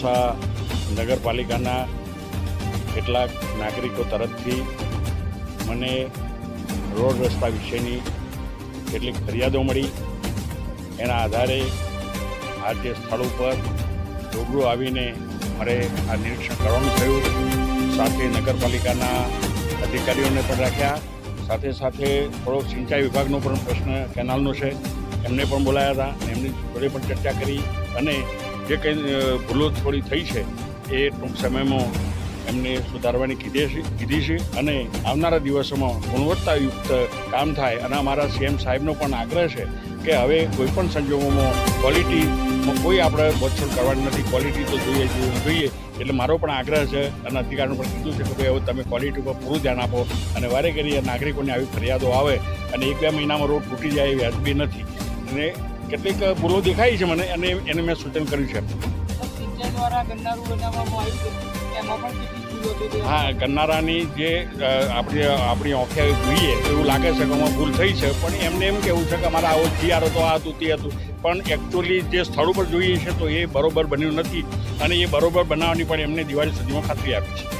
મોડાસા નગરપાલિકાના કેટલાક નાગરિકો તરફથી મને રોડ રસ્તા વિશેની કેટલીક ફરિયાદો મળી. એના આધારે આ જે સ્થળ ઉપર રૂબરૂ આવીને મારે આ નિરીક્ષણ કરવાનું થયું. સાથે નગરપાલિકાના અધિકારીઓને પણ રાખ્યા. સાથે સાથે થોડોક સિંચાઈ વિભાગનો પણ પ્રશ્ન કેનાલનો છે. એમને પણ બોલાયા હતા એમની જોડે પણ ચર્ચા કરી અને જે કંઈ ભૂલો થોડી થઈ છે, એ ટૂંક સમયમાં એમને સુધારવાની કીધી છે કીધી છે અને આવનારા દિવસોમાં ગુણવત્તાયુક્ત કામ થાય અને અમારા સીએમ સાહેબનો પણ આગ્રહ છે કે હવે કોઈ પણ સંજોગોમાં ક્વોલિટીમાં કોઈ આપણે બચછોડ કરવાની નથી. ક્વોલિટી તો જોઈએ જોઈએ. એટલે મારો પણ આગ્રહ છે અને અધિકારીનું પણ કીધું છે કે ભાઈ હવે તમે ક્વોલિટી ઉપર પૂરું ધ્યાન આપો અને વારે ઘડીએ નાગરિકોને આવી ફરિયાદો આવે અને એક બે મહિનામાં રોડ તૂટી જાય વ્યાજબી નથી. અને કેટલીક ભૂલો દેખાય છે મને, અને એને મેં સૂચન કર્યું છે. હા, ગન્નારાની જે આપણી આપણી ઓખે જોઈએ, એવું લાગે છે કે આમાં ભૂલ થઈ છે, પણ એમને એમ કેવું છે કે અમારા આવો જીઆર હતો, આ હતું, તે હતું. પણ એકચ્યુઅલી જે સ્થળ ઉપર જોઈએ છે, તો એ બરોબર બન્યું નથી, અને એ બરોબર બનાવવાની પણ એમને દિવાળી સુધીમાં ખાતરી આપી છે.